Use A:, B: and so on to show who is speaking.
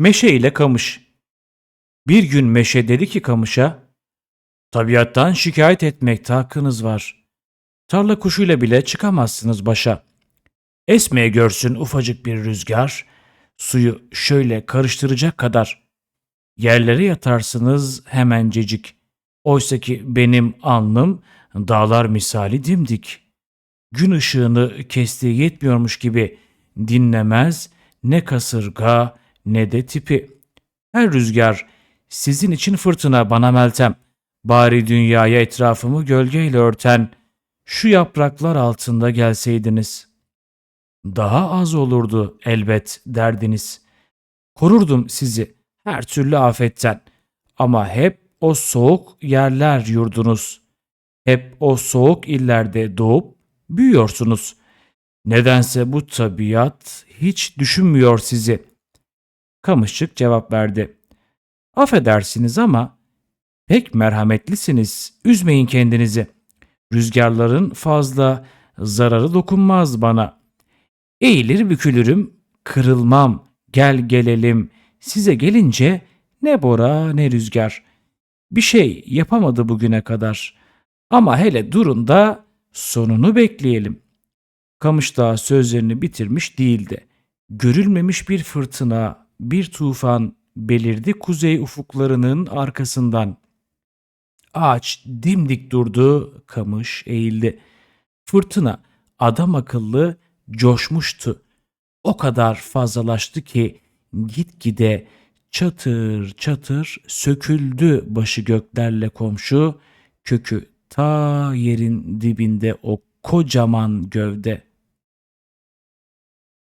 A: Meşe ile kamış. Bir gün meşe dedi ki kamışa, tabiattan şikayet etmekte hakkınız var. Tarla kuşuyla bile çıkamazsınız başa. Esmeye görsün ufacık bir rüzgar, suyu şöyle karıştıracak kadar. Yerlere yatarsınız hemencecik. Oysa ki benim alnım dağlar misali dimdik. Gün ışığını kestiği yetmiyormuş gibi dinlemez ne kasırga ne de tipi. Her rüzgar sizin için fırtına bana meltem. Bari dünyaya etrafımı gölgeyle örten şu yapraklar altında gelseydiniz. Daha az olurdu elbet derdiniz. Korurdum sizi her türlü afetten. Ama hep o soğuk yerler yurdunuz. Hep o soğuk illerde doğup büyüyorsunuz. Nedense bu tabiat hiç düşünmüyor sizi. Kamışçık cevap verdi. Affedersiniz ama pek merhametlisiniz. Üzmeyin kendinizi. Rüzgarların fazla zararı dokunmaz bana. Eğilir bükülürüm, kırılmam, gel gelelim. Size gelince ne bora ne rüzgar. Bir şey yapamadı bugüne kadar. Ama hele durun da sonunu bekleyelim. Kamış Dağı sözlerini bitirmiş değildi. Görülmemiş bir fırtına, bir tufan belirdi kuzey ufuklarının arkasından. Ağaç dimdik durdu, kamış eğildi. Fırtına adam akıllı coşmuştu. O kadar fazlalaştı ki gitgide çatır çatır söküldü başı göklerle komşu, kökü ta yerin dibinde o kocaman gövde.